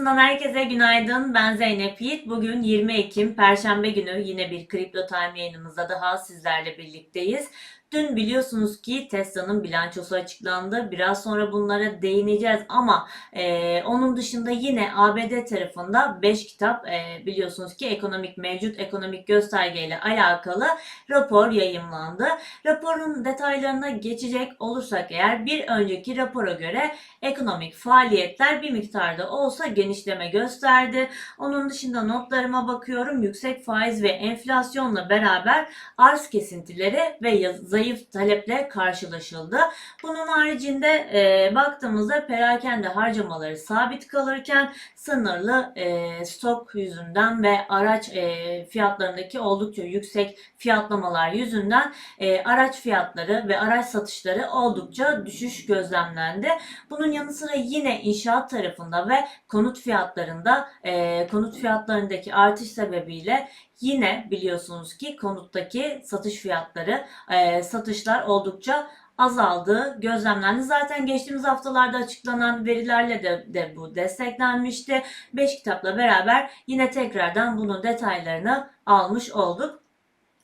Borsası'ndan herkese günaydın. Ben Zeynep Yiğit. Bugün 20 Ekim Perşembe günü yine bir Kripto Time yayınımızda daha sizlerle birlikteyiz. Dün biliyorsunuz ki Tesla'nın bilançosu açıklandı. Biraz sonra bunlara değineceğiz ama e, onun dışında yine ABD tarafında 5 kitap e, biliyorsunuz ki ekonomik mevcut ekonomik göstergeyle alakalı rapor yayımlandı. Raporun detaylarına geçecek olursak eğer bir önceki rapora göre ekonomik faaliyetler bir miktarda olsa genişleme gösterdi. Onun dışında notlarıma bakıyorum. Yüksek faiz ve enflasyonla beraber arz kesintileri ve yaz- zayıf taleple karşılaşıldı. Bunun haricinde e, baktığımızda perakende harcamaları sabit kalırken sınırlı e, stok yüzünden ve araç e, fiyatlarındaki oldukça yüksek fiyatlamalar yüzünden e, araç fiyatları ve araç satışları oldukça düşüş gözlemlendi. Bunun yanı sıra yine inşaat tarafında ve konut fiyatlarında e, konut fiyatlarındaki artış sebebiyle yine biliyorsunuz ki konuttaki satış fiyatları e, satışlar oldukça azaldığı gözlemlendi. Zaten geçtiğimiz haftalarda açıklanan verilerle de, de bu desteklenmişti. 5 kitapla beraber yine tekrardan bunun detaylarını almış olduk.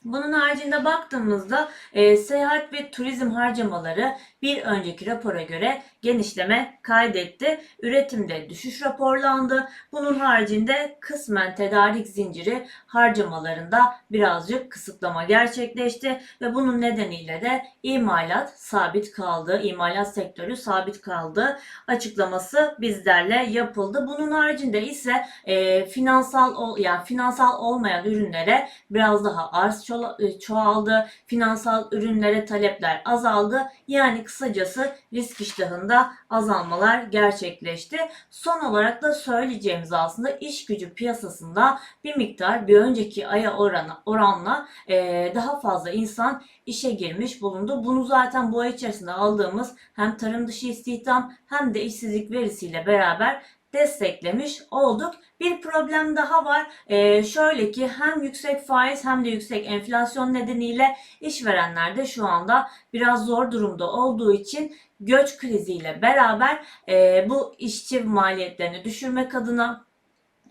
Bunun haricinde baktığımızda e, seyahat ve turizm harcamaları bir önceki rapora göre genişleme kaydetti. Üretimde düşüş raporlandı. Bunun haricinde kısmen tedarik zinciri harcamalarında birazcık kısıtlama gerçekleşti ve bunun nedeniyle de imalat sabit kaldı. İmalat sektörü sabit kaldı açıklaması bizlerle yapıldı. Bunun haricinde ise e, finansal ol, yani finansal olmayan ürünlere biraz daha arz ço- e, çoğaldı. Finansal ürünlere talepler azaldı. Yani kısacası risk iştahında azalmalar gerçekleşti. Son olarak da söyleyeceğimiz aslında iş gücü piyasasında bir miktar bir önceki aya orana, oranla e, daha fazla insan işe girmiş bulundu. Bunu zaten bu ay içerisinde aldığımız hem tarım dışı istihdam hem de işsizlik verisiyle beraber desteklemiş olduk. Bir problem daha var. Ee, şöyle ki hem yüksek faiz hem de yüksek enflasyon nedeniyle işverenler de şu anda biraz zor durumda olduğu için göç kriziyle beraber e, bu işçi maliyetlerini düşürmek adına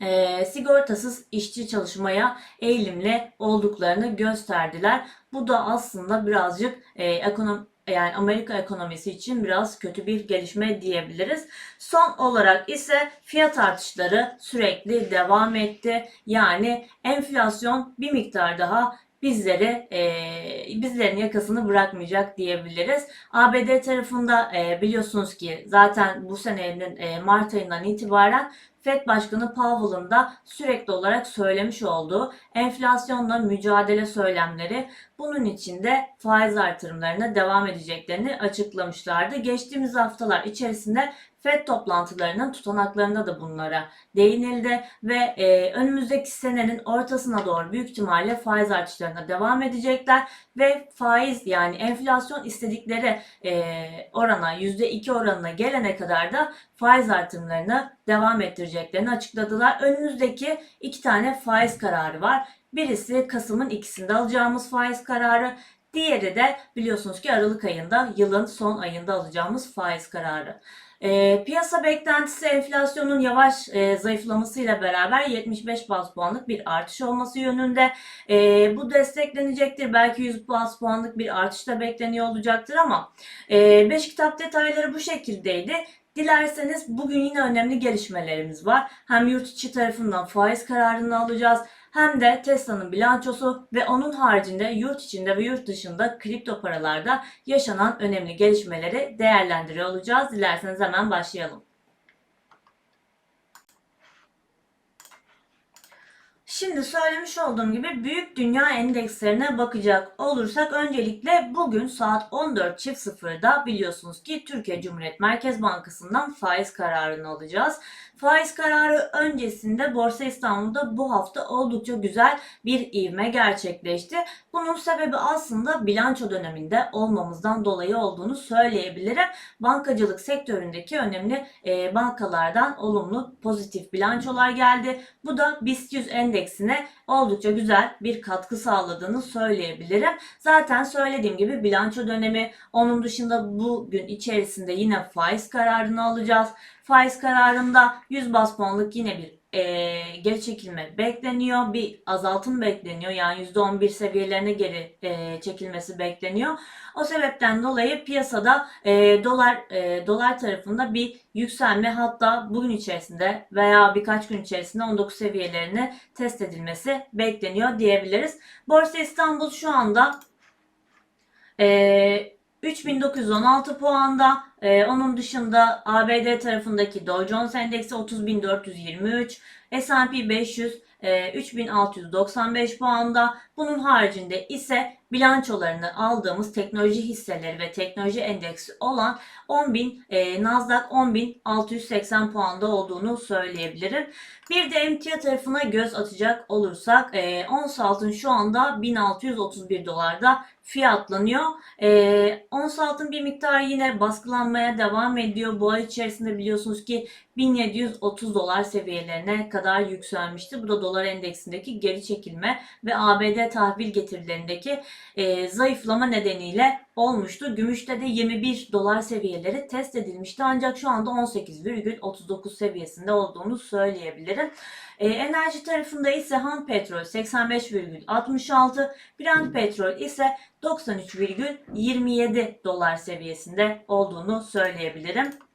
e, sigortasız işçi çalışmaya eğilimli olduklarını gösterdiler. Bu da aslında birazcık e, ekonom yani Amerika ekonomisi için biraz kötü bir gelişme diyebiliriz. Son olarak ise fiyat artışları sürekli devam etti. Yani enflasyon bir miktar daha bizleri e, bizlerin yakasını bırakmayacak diyebiliriz. ABD tarafında e, biliyorsunuz ki zaten bu senenin e, Mart ayından itibaren Fed Başkanı Powell'ın da sürekli olarak söylemiş olduğu enflasyonla mücadele söylemleri bunun için de faiz artırımlarına devam edeceklerini açıklamışlardı. Geçtiğimiz haftalar içerisinde FED toplantılarının tutanaklarında da bunlara değinildi ve e, önümüzdeki senenin ortasına doğru büyük ihtimalle faiz artışlarına devam edecekler ve faiz yani enflasyon istedikleri e, orana %2 oranına gelene kadar da faiz artırımlarını devam ettireceklerini açıkladılar. Önümüzdeki iki tane faiz kararı var. Birisi Kasım'ın ikisinde alacağımız faiz kararı. Diğeri de biliyorsunuz ki Aralık ayında yılın son ayında alacağımız faiz kararı. E, piyasa beklentisi enflasyonun yavaş e, zayıflamasıyla beraber 75 baz puanlık bir artış olması yönünde. E, bu desteklenecektir. Belki 100 baz puanlık bir artış da bekleniyor olacaktır ama 5 kitap detayları bu şekildeydi. Dilerseniz bugün yine önemli gelişmelerimiz var. Hem yurt içi tarafından faiz kararını alacağız hem de Tesla'nın bilançosu ve onun haricinde yurt içinde ve yurt dışında kripto paralarda yaşanan önemli gelişmeleri değerlendiriyor olacağız. Dilerseniz hemen başlayalım. Şimdi söylemiş olduğum gibi büyük dünya endekslerine bakacak olursak öncelikle bugün saat 14.00'da biliyorsunuz ki Türkiye Cumhuriyet Merkez Bankası'ndan faiz kararını alacağız. Faiz kararı öncesinde Borsa İstanbul'da bu hafta oldukça güzel bir ivme gerçekleşti. Bunun sebebi aslında bilanço döneminde olmamızdan dolayı olduğunu söyleyebilirim. Bankacılık sektöründeki önemli e, bankalardan olumlu pozitif bilançolar geldi. Bu da BIST 100 endeksi endeksine oldukça güzel bir katkı sağladığını söyleyebilirim. Zaten söylediğim gibi bilanço dönemi onun dışında bugün içerisinde yine faiz kararını alacağız. Faiz kararında 100 bas puanlık yine bir e, geri çekilme bekleniyor. Bir azaltım bekleniyor. Yani %11 seviyelerine geri e, çekilmesi bekleniyor. O sebepten dolayı piyasada e, dolar e, dolar tarafında bir yükselme hatta bugün içerisinde veya birkaç gün içerisinde 19 seviyelerini test edilmesi bekleniyor diyebiliriz. Borsa İstanbul şu anda e, 3916 puanda. Ee, onun dışında ABD tarafındaki Dow Jones Endeksi 30423, S&P 500 e, 3695 puanda. Bunun haricinde ise bilançolarını aldığımız teknoloji hisseleri ve teknoloji endeksi olan 10.000 e, Nasdaq 10.680 puanda olduğunu söyleyebilirim. Bir de emtia tarafına göz atacak olursak e, ons altın şu anda 1631 dolarda fiyatlanıyor. E, ons altın bir miktar yine baskılanmaya devam ediyor. Bu ay içerisinde biliyorsunuz ki 1730 dolar seviyelerine kadar yükselmişti. Bu da dolar endeksindeki geri çekilme ve ABD tahvil getirilerindeki e, zayıflama nedeniyle olmuştu. Gümüşte de 21 dolar seviyeleri test edilmişti ancak şu anda 18,39 seviyesinde olduğunu söyleyebilirim. E, enerji tarafında ise ham petrol 85,66, Brent petrol ise 93,27 dolar seviyesinde olduğunu söyleyebilirim.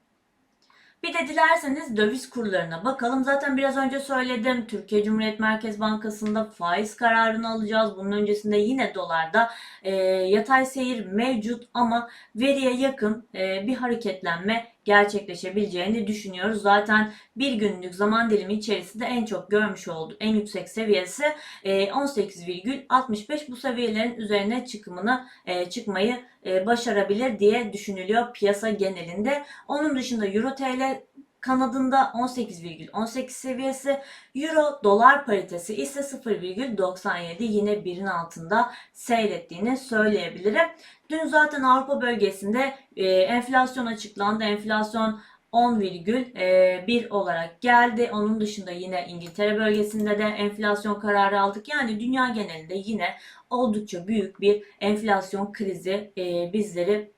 Bir de dilerseniz döviz kurlarına bakalım. Zaten biraz önce söyledim. Türkiye Cumhuriyet Merkez Bankası'nda faiz kararını alacağız. Bunun öncesinde yine dolarda e, yatay seyir mevcut ama veriye yakın e, bir hareketlenme gerçekleşebileceğini düşünüyoruz. Zaten bir günlük zaman dilimi içerisinde en çok görmüş olduğu en yüksek seviyesi e, 18,65 bu seviyelerin üzerine çıkımını e, çıkmayı e, başarabilir diye düşünülüyor piyasa genelinde. Onun dışında Euro TL kanadında 18,18 seviyesi, Euro dolar paritesi ise 0,97 yine birin altında seyrettiğini söyleyebilirim. Dün zaten Avrupa bölgesinde e, enflasyon açıklandı. Enflasyon 10,1 olarak geldi. Onun dışında yine İngiltere bölgesinde de enflasyon kararı aldık. Yani dünya genelinde yine oldukça büyük bir enflasyon krizi e, bizleri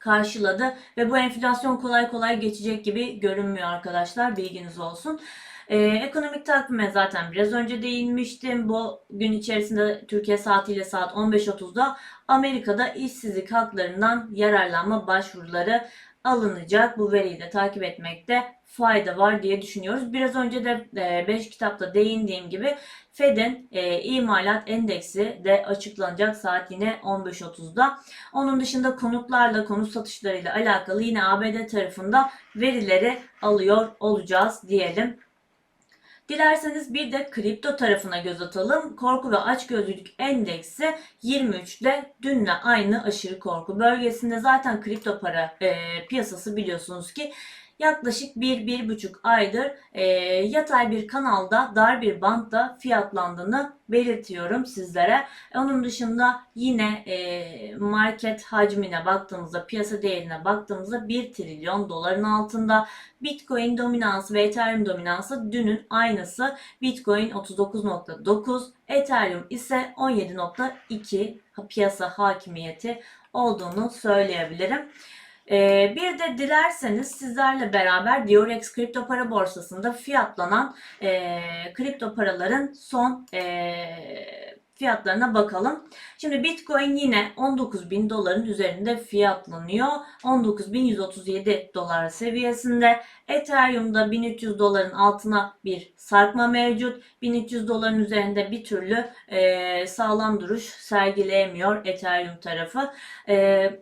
karşıladı ve bu enflasyon kolay kolay geçecek gibi görünmüyor arkadaşlar bilginiz olsun. Ee, ekonomik takvime zaten biraz önce değinmiştim. Bu gün içerisinde Türkiye saatiyle saat 15.30'da Amerika'da işsizlik haklarından yararlanma başvuruları alınacak. Bu veriyi de takip etmekte fayda var diye düşünüyoruz. Biraz önce de 5 e, kitapta değindiğim gibi Fed'in e, imalat endeksi de açıklanacak saat yine 15.30'da. Onun dışında konutlarla, konut satışlarıyla alakalı yine ABD tarafında verileri alıyor olacağız diyelim. Dilerseniz bir de kripto tarafına göz atalım. Korku ve açgözlülük endeksi 23'te dünle aynı aşırı korku bölgesinde. Zaten kripto para e, piyasası biliyorsunuz ki yaklaşık 1-1,5 aydır e, yatay bir kanalda dar bir bantta fiyatlandığını belirtiyorum sizlere. Onun dışında yine e, market hacmine baktığımızda, piyasa değerine baktığımızda 1 trilyon doların altında. Bitcoin dominansı ve Ethereum dominansı dünün aynısı. Bitcoin 39.9, Ethereum ise 17.2 piyasa hakimiyeti olduğunu söyleyebilirim. Ee, bir de dilerseniz sizlerle beraber Diorex kripto para borsasında fiyatlanan e, kripto paraların son e, fiyatlarına bakalım. Şimdi Bitcoin yine 19 bin doların üzerinde fiyatlanıyor. 19.137 dolar seviyesinde. Ethereum'da 1300 doların altına bir sarkma mevcut. 1300 doların üzerinde bir türlü e, sağlam duruş sergileyemiyor Ethereum tarafı. E,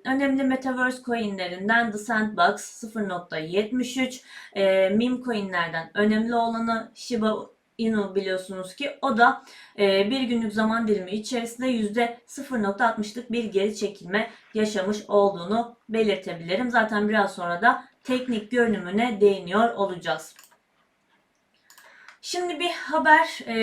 önemli Metaverse coinlerinden The Sandbox 0.73. E, meme coinlerden önemli olanı Shiba Inu biliyorsunuz ki o da e, bir günlük zaman dilimi içerisinde %0.60'lık bir geri çekilme yaşamış olduğunu belirtebilirim. Zaten biraz sonra da teknik görünümüne değiniyor olacağız. Şimdi bir haber e,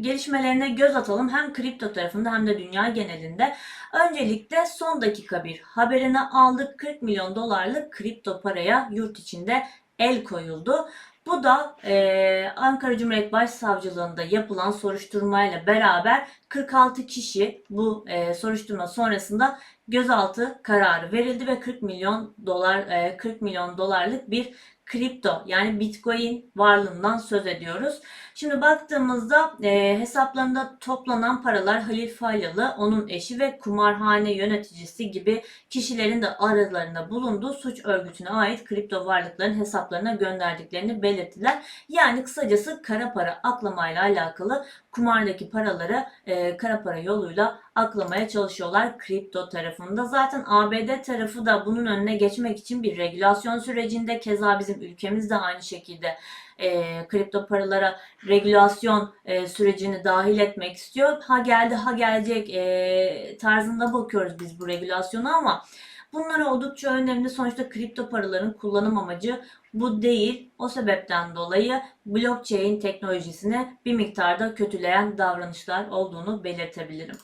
gelişmelerine göz atalım. Hem kripto tarafında hem de dünya genelinde. Öncelikle son dakika bir haberini aldık. 40 milyon dolarlık kripto paraya yurt içinde el koyuldu. Bu da e, Ankara Cumhuriyet Başsavcılığında yapılan soruşturmayla beraber 46 kişi bu e, soruşturma sonrasında gözaltı kararı verildi ve 40 milyon dolar e, 40 milyon dolarlık bir kripto yani Bitcoin varlığından söz ediyoruz. Şimdi baktığımızda e, hesaplarında toplanan paralar Halil Falyalı, onun eşi ve kumarhane yöneticisi gibi kişilerin de aralarında bulunduğu suç örgütüne ait kripto varlıkların hesaplarına gönderdiklerini belirttiler. Yani kısacası kara para aklamayla alakalı kumardaki paraları e, kara para yoluyla aklamaya çalışıyorlar kripto tarafında. Zaten ABD tarafı da bunun önüne geçmek için bir regülasyon sürecinde keza bizim ülkemiz de aynı şekilde e, kripto paralara regülasyon e, sürecini dahil etmek istiyor. Ha geldi ha gelecek e, tarzında bakıyoruz biz bu regülasyona ama bunlar oldukça önemli. Sonuçta kripto paraların kullanım amacı bu değil. O sebepten dolayı blockchain teknolojisini bir miktarda kötüleyen davranışlar olduğunu belirtebilirim.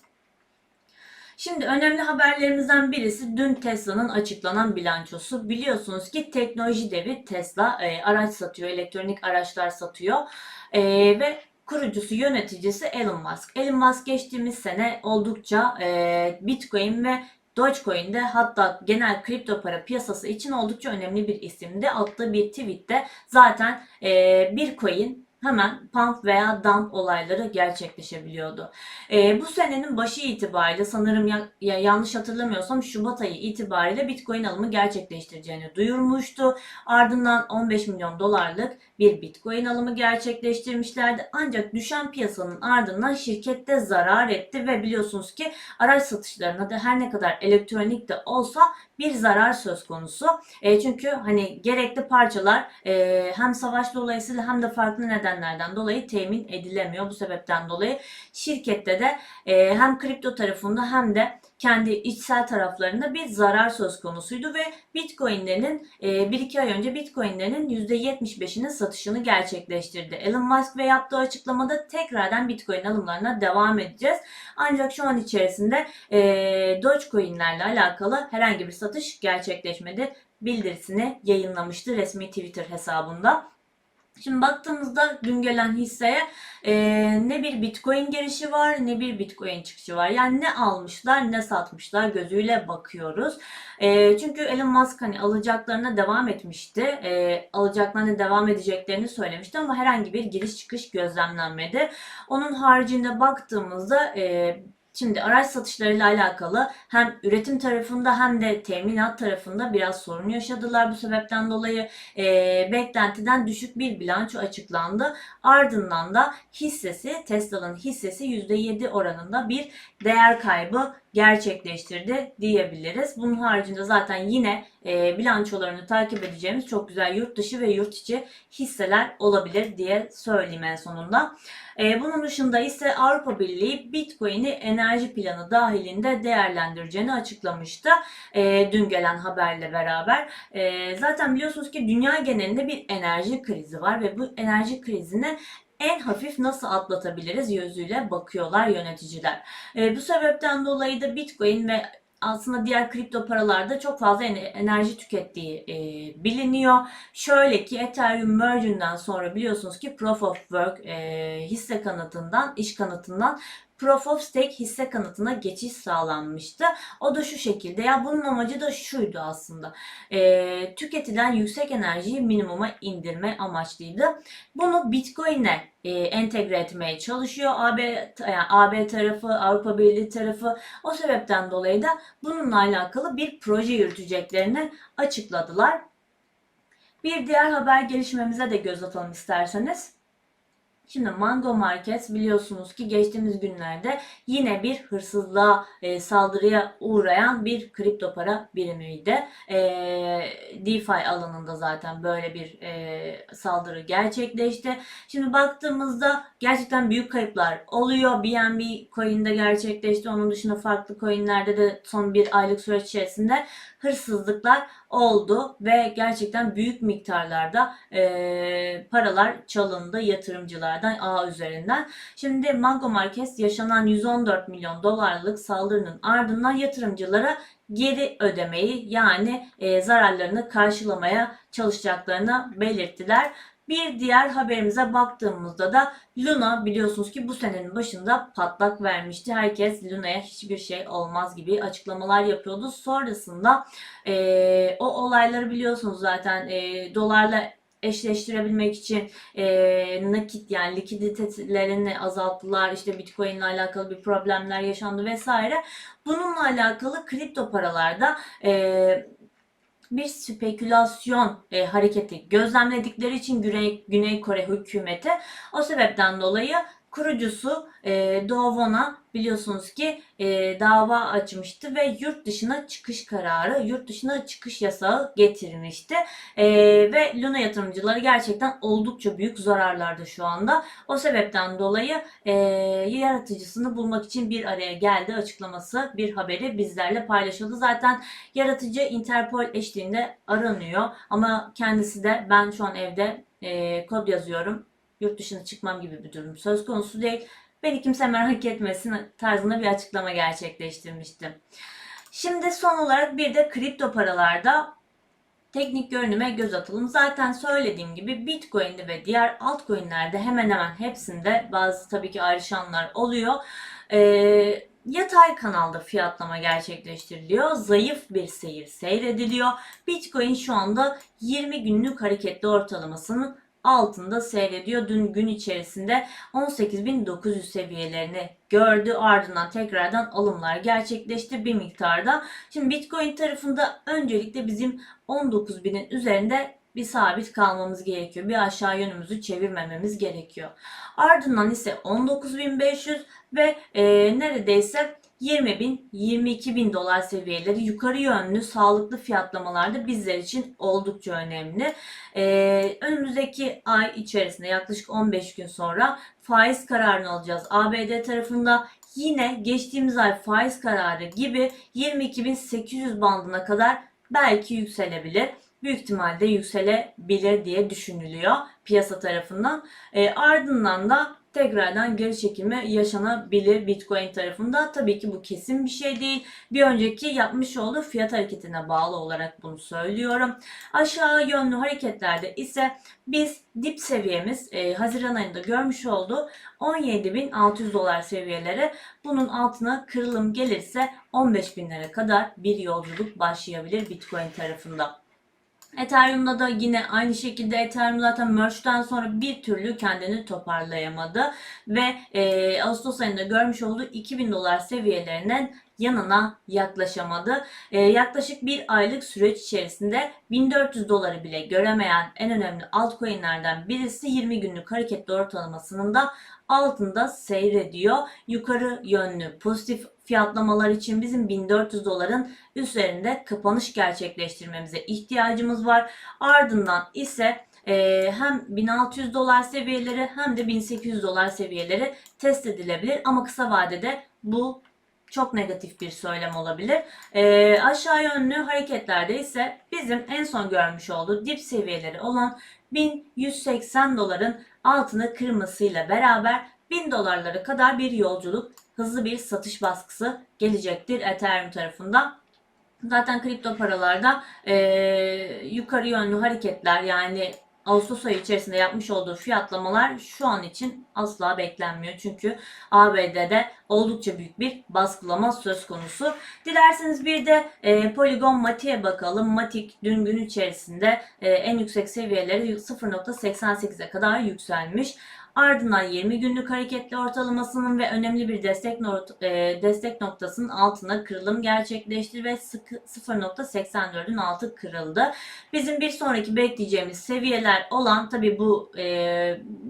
Şimdi önemli haberlerimizden birisi dün Tesla'nın açıklanan bilançosu. Biliyorsunuz ki teknoloji devi Tesla e, araç satıyor, elektronik araçlar satıyor e, ve kurucusu yöneticisi Elon Musk. Elon Musk geçtiğimiz sene oldukça e, Bitcoin ve Dogecoin'de hatta genel kripto para piyasası için oldukça önemli bir isimdi. Attığı bir tweette zaten e, bir coin hemen pump veya dump olayları gerçekleşebiliyordu. E, bu senenin başı itibariyle sanırım ya, ya yanlış hatırlamıyorsam Şubat ayı itibariyle Bitcoin alımı gerçekleştireceğini duyurmuştu. Ardından 15 milyon dolarlık bir Bitcoin alımı gerçekleştirmişlerdi. Ancak düşen piyasanın ardından şirkette zarar etti ve biliyorsunuz ki araç satışlarına da her ne kadar elektronik de olsa bir zarar söz konusu. E, çünkü hani gerekli parçalar e, hem savaş dolayısıyla hem de farklı nedenlerden dolayı temin edilemiyor. Bu sebepten dolayı şirkette de e, hem kripto tarafında hem de kendi içsel taraflarında bir zarar söz konusuydu ve Bitcoin'lerin e, 1-2 ay önce Bitcoin'lerin %75'inin satışını gerçekleştirdi. Elon Musk ve yaptığı açıklamada tekrardan Bitcoin alımlarına devam edeceğiz. Ancak şu an içerisinde e, Dogecoin'lerle alakalı herhangi bir satış gerçekleşmedi bildirisini yayınlamıştı resmi Twitter hesabında. Şimdi baktığımızda dün gelen hisseye e, ne bir bitcoin girişi var ne bir bitcoin çıkışı var. Yani ne almışlar ne satmışlar gözüyle bakıyoruz. E, çünkü Elon Musk hani alacaklarına devam etmişti. E, alacaklarına devam edeceklerini söylemişti ama herhangi bir giriş çıkış gözlemlenmedi. Onun haricinde baktığımızda e, Şimdi araç satışlarıyla alakalı hem üretim tarafında hem de teminat tarafında biraz sorun yaşadılar. Bu sebepten dolayı e, beklentiden düşük bir bilanço açıklandı. Ardından da hissesi Tesla'nın hissesi %7 oranında bir değer kaybı gerçekleştirdi diyebiliriz. Bunun haricinde zaten yine e, bilançolarını takip edeceğimiz çok güzel yurt dışı ve yurt içi hisseler olabilir diye söyleyeyim en sonunda. E, bunun dışında ise Avrupa Birliği Bitcoin'i enerji planı dahilinde değerlendireceğini açıklamıştı. E, dün gelen haberle beraber. E, zaten biliyorsunuz ki dünya genelinde bir enerji krizi var ve bu enerji krizine en hafif nasıl atlatabiliriz gözüyle bakıyorlar yöneticiler. E, bu sebepten dolayı da Bitcoin ve aslında diğer kripto paralarda çok fazla enerji tükettiği e, biliniyor. Şöyle ki Ethereum merge'inden sonra biliyorsunuz ki Proof of Work e, hisse kanıtından, iş kanıtından Proof of Stake hisse kanıtına geçiş sağlanmıştı. O da şu şekilde. Ya bunun amacı da şuydu aslında. E, tüketilen yüksek enerjiyi minimuma indirme amaçlıydı. Bunu Bitcoin'e e, entegre etmeye çalışıyor. AB, yani AB tarafı, Avrupa Birliği tarafı. O sebepten dolayı da bununla alakalı bir proje yürüteceklerini açıkladılar. Bir diğer haber gelişmemize de göz atalım isterseniz. Şimdi Mango Market biliyorsunuz ki geçtiğimiz günlerde yine bir hırsızlığa e, saldırıya uğrayan bir kripto para birimiydi. E, DeFi alanında zaten böyle bir e, saldırı gerçekleşti. Şimdi baktığımızda gerçekten büyük kayıplar oluyor. BNB coin'de gerçekleşti. Onun dışında farklı coin'lerde de son bir aylık süreç içerisinde hırsızlıklar oldu ve gerçekten büyük miktarlarda e, paralar çalındı yatırımcılardan ağ üzerinden. Şimdi Mango Marquez yaşanan 114 milyon dolarlık saldırının ardından yatırımcılara geri ödemeyi yani e, zararlarını karşılamaya çalışacaklarını belirttiler. Bir diğer haberimize baktığımızda da Luna biliyorsunuz ki bu senenin başında patlak vermişti. Herkes Luna'ya hiçbir şey olmaz gibi açıklamalar yapıyordu. Sonrasında e, o olayları biliyorsunuz zaten e, dolarla eşleştirebilmek için e, nakit yani likiditelerini azalttılar. İşte Bitcoin ile alakalı bir problemler yaşandı vesaire. Bununla alakalı kripto paralarda e, bir spekülasyon e, hareketi gözlemledikleri için Güney, Güney Kore hükümeti o sebepten dolayı kurucusu e, Do Won'a biliyorsunuz ki e, dava açmıştı ve yurt dışına çıkış kararı, yurt dışına çıkış yasağı getirmişti. E, ve Luna yatırımcıları gerçekten oldukça büyük zararlarda şu anda. O sebepten dolayı e, yaratıcısını bulmak için bir araya geldi açıklaması bir haberi bizlerle paylaşıldı. Zaten yaratıcı Interpol eşliğinde aranıyor ama kendisi de ben şu an evde e, kod yazıyorum yurt dışına çıkmam gibi bir durum söz konusu değil. Beni kimse merak etmesin tarzında bir açıklama gerçekleştirmiştim. Şimdi son olarak bir de kripto paralarda teknik görünüme göz atalım. Zaten söylediğim gibi Bitcoin'de ve diğer altcoin'lerde hemen hemen hepsinde bazı tabii ki ayrışanlar oluyor. Ee, yatay kanalda fiyatlama gerçekleştiriliyor. Zayıf bir seyir seyrediliyor. Bitcoin şu anda 20 günlük hareketli ortalamasının altında seyrediyor. Dün gün içerisinde 18.900 seviyelerini gördü. Ardından tekrardan alımlar gerçekleşti bir miktarda. Şimdi Bitcoin tarafında öncelikle bizim 19.000'in üzerinde bir sabit kalmamız gerekiyor. Bir aşağı yönümüzü çevirmememiz gerekiyor. Ardından ise 19.500 ve e, neredeyse 20 bin, 22 bin dolar seviyeleri yukarı yönlü sağlıklı fiyatlamalarda bizler için oldukça önemli. Ee, önümüzdeki ay içerisinde yaklaşık 15 gün sonra faiz kararını alacağız. ABD tarafında yine geçtiğimiz ay faiz kararı gibi 22.800 bandına kadar belki yükselebilir büyük ihtimalle yükselebilir diye düşünülüyor piyasa tarafından. E, ardından da tekrardan geri çekilme yaşanabilir Bitcoin tarafında. Tabii ki bu kesin bir şey değil. Bir önceki yapmış olduğu fiyat hareketine bağlı olarak bunu söylüyorum. Aşağı yönlü hareketlerde ise biz dip seviyemiz e, Haziran ayında görmüş olduğu 17.600 dolar seviyeleri bunun altına kırılım gelirse 15.000'lere kadar bir yolculuk başlayabilir Bitcoin tarafında. Ethereum'da da yine aynı şekilde Ethereum zaten merge'den sonra bir türlü kendini toparlayamadı ve e, Ağustos ayında görmüş olduğu 2000 dolar seviyelerinin yanına yaklaşamadı. E, yaklaşık bir aylık süreç içerisinde 1400 doları bile göremeyen en önemli altcoin'lerden birisi 20 günlük hareketli ortalamasının da altında seyrediyor. Yukarı yönlü pozitif fiyatlamalar için bizim 1400 doların üzerinde kapanış gerçekleştirmemize ihtiyacımız var. Ardından ise e, hem 1600 dolar seviyeleri hem de 1800 dolar seviyeleri test edilebilir ama kısa vadede bu çok negatif bir söylem olabilir. E, aşağı yönlü hareketlerde ise bizim en son görmüş olduğu dip seviyeleri olan 1180 doların altını kırmasıyla beraber 1000 dolarlara kadar bir yolculuk, hızlı bir satış baskısı gelecektir Ethereum tarafından. Zaten kripto paralarda e, yukarı yönlü hareketler yani Ağustos ayı içerisinde yapmış olduğu fiyatlamalar şu an için asla beklenmiyor. Çünkü ABD'de oldukça büyük bir baskılama söz konusu. Dilerseniz bir de e, Polygon Matik'e bakalım. Matik dün gün içerisinde e, en yüksek seviyeleri 0.88'e kadar yükselmiş. Ardından 20 günlük hareketli ortalamasının ve önemli bir destek, not, e, destek noktasının altına kırılım gerçekleşti ve 0.84'ün altı kırıldı. Bizim bir sonraki bekleyeceğimiz seviyeler olan tabi bu e,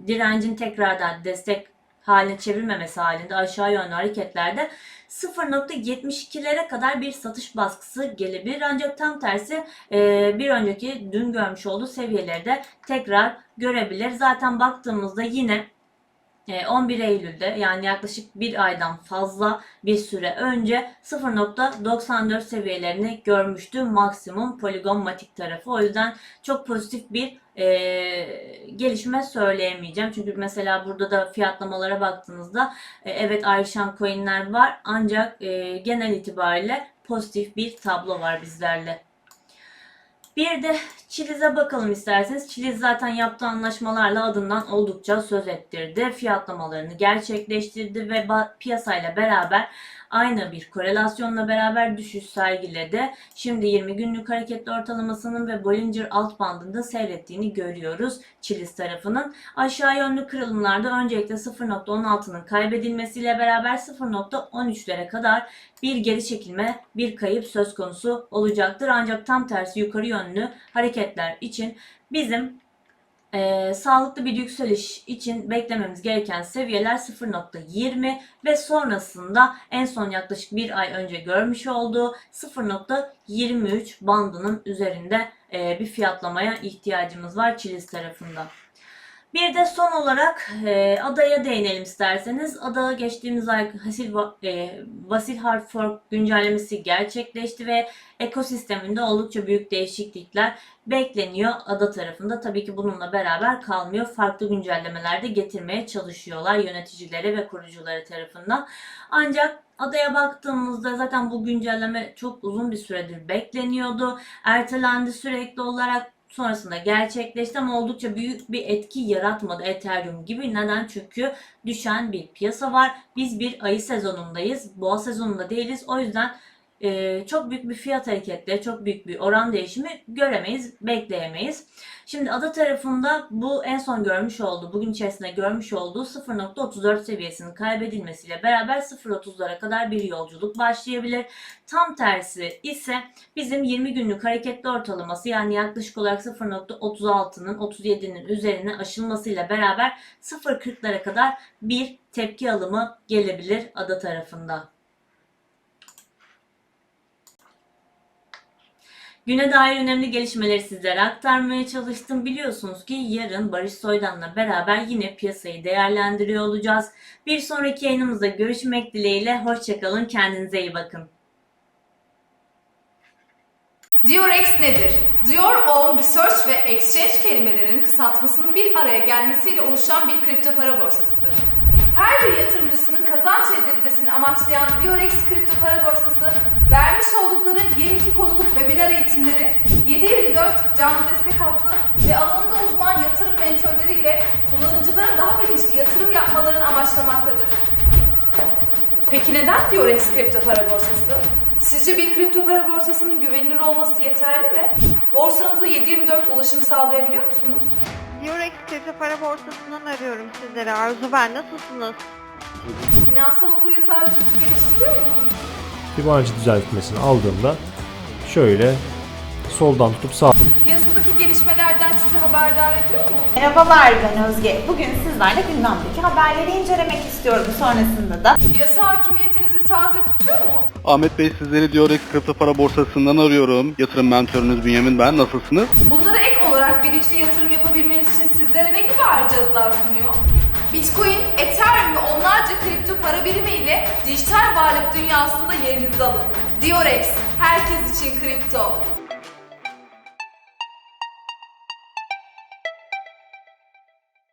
direncin tekrardan destek haline çevirmemesi halinde aşağı yönlü hareketlerde 0.72'lere kadar bir satış baskısı gelebilir. Ancak tam tersi e, bir önceki dün görmüş olduğu seviyelerde tekrar görebilir. Zaten baktığımızda yine 11 e, Eylül'de yani yaklaşık bir aydan fazla bir süre önce 0.94 seviyelerini görmüştü maksimum Polygon Matic tarafı. O yüzden çok pozitif bir e, gelişme söyleyemeyeceğim. Çünkü mesela burada da fiyatlamalara baktığınızda e, evet ayrışan coinler var ancak e, genel itibariyle pozitif bir tablo var bizlerle. Bir de Chiliz'e bakalım isterseniz. Chiliz zaten yaptığı anlaşmalarla adından oldukça söz ettirdi. Fiyatlamalarını gerçekleştirdi ve piyasayla beraber aynı bir korelasyonla beraber düşüş sergiledi. Şimdi 20 günlük hareketli ortalamasının ve Bollinger alt bandında seyrettiğini görüyoruz Chiliz tarafının. Aşağı yönlü kırılımlarda öncelikle 0.16'nın kaybedilmesiyle beraber 0.13'lere kadar bir geri çekilme, bir kayıp söz konusu olacaktır. Ancak tam tersi yukarı yönlü hareketler için bizim eee, sağlıklı bir yükseliş için beklememiz gereken seviyeler 0.20 ve sonrasında en son yaklaşık bir ay önce görmüş olduğu 0.23 bandının üzerinde eee, bir fiyatlamaya ihtiyacımız var Çiliz tarafında. Bir de son olarak e, adaya değinelim isterseniz. Ada geçtiğimiz ay Hasil, e, Vasil Hartford güncellemesi gerçekleşti ve ekosisteminde oldukça büyük değişiklikler bekleniyor ada tarafında. Tabii ki bununla beraber kalmıyor. Farklı güncellemeler de getirmeye çalışıyorlar yöneticileri ve kurucuları tarafından. Ancak adaya baktığımızda zaten bu güncelleme çok uzun bir süredir bekleniyordu. Ertelendi sürekli olarak sonrasında gerçekleşti ama oldukça büyük bir etki yaratmadı Ethereum gibi. Neden? Çünkü düşen bir piyasa var. Biz bir ayı sezonundayız. Boğa sezonunda değiliz. O yüzden e, çok büyük bir fiyat hareketleri, çok büyük bir oran değişimi göremeyiz, bekleyemeyiz. Şimdi ada tarafında bu en son görmüş olduğu, bugün içerisinde görmüş olduğu 0.34 seviyesinin kaybedilmesiyle beraber 0.30'lara kadar bir yolculuk başlayabilir. Tam tersi ise bizim 20 günlük hareketli ortalaması yani yaklaşık olarak 0.36'nın 37'nin üzerine aşılmasıyla beraber 0.40'lara kadar bir tepki alımı gelebilir ada tarafında. Güne dair önemli gelişmeleri sizlere aktarmaya çalıştım. Biliyorsunuz ki yarın Barış Soydan'la beraber yine piyasayı değerlendiriyor olacağız. Bir sonraki yayınımızda görüşmek dileğiyle. Hoşçakalın, kendinize iyi bakın. Diorex nedir? Dior Own Research ve Exchange kelimelerinin kısaltmasının bir araya gelmesiyle oluşan bir kripto para borsasıdır. Her bir yatırımcısının kazanç elde etmesini amaçlayan Diorex kripto para borsası, vermiş oldukları 22 konuluk webinar eğitimleri, 7/24 canlı destek hattı ve alanında uzman yatırım mentörleriyle kullanıcıların daha bilinçli yatırım yapmalarını amaçlamaktadır. Peki neden Diorex kripto para borsası? Sizce bir kripto para borsasının güvenilir olması yeterli mi? Borsanıza 7/24 ulaşım sağlayabiliyor musunuz? Eurex kripto para borsasından arıyorum sizlere. Arzu ben nasılsınız? Finansal okuryazarlığınızı geliştiriyor mu? Fibonacci düzeltmesini aldığımda şöyle soldan tutup sağ Piyasadaki gelişmelerden sizi haberdar ediyor mu? Merhabalar ben Özge. Bugün sizlerle gündemdeki haberleri incelemek istiyorum. Sonrasında da Piyasa hakimiyetinizi taze tutuyor mu? Ahmet Bey sizleri Diorex Kripto Para Borsası'ndan arıyorum. Yatırım mentörünüz Bünyamin ben. Nasılsınız? Bunlara para birimi ile dijital varlık dünyasında yerinizi alın. Diorex, herkes için kripto.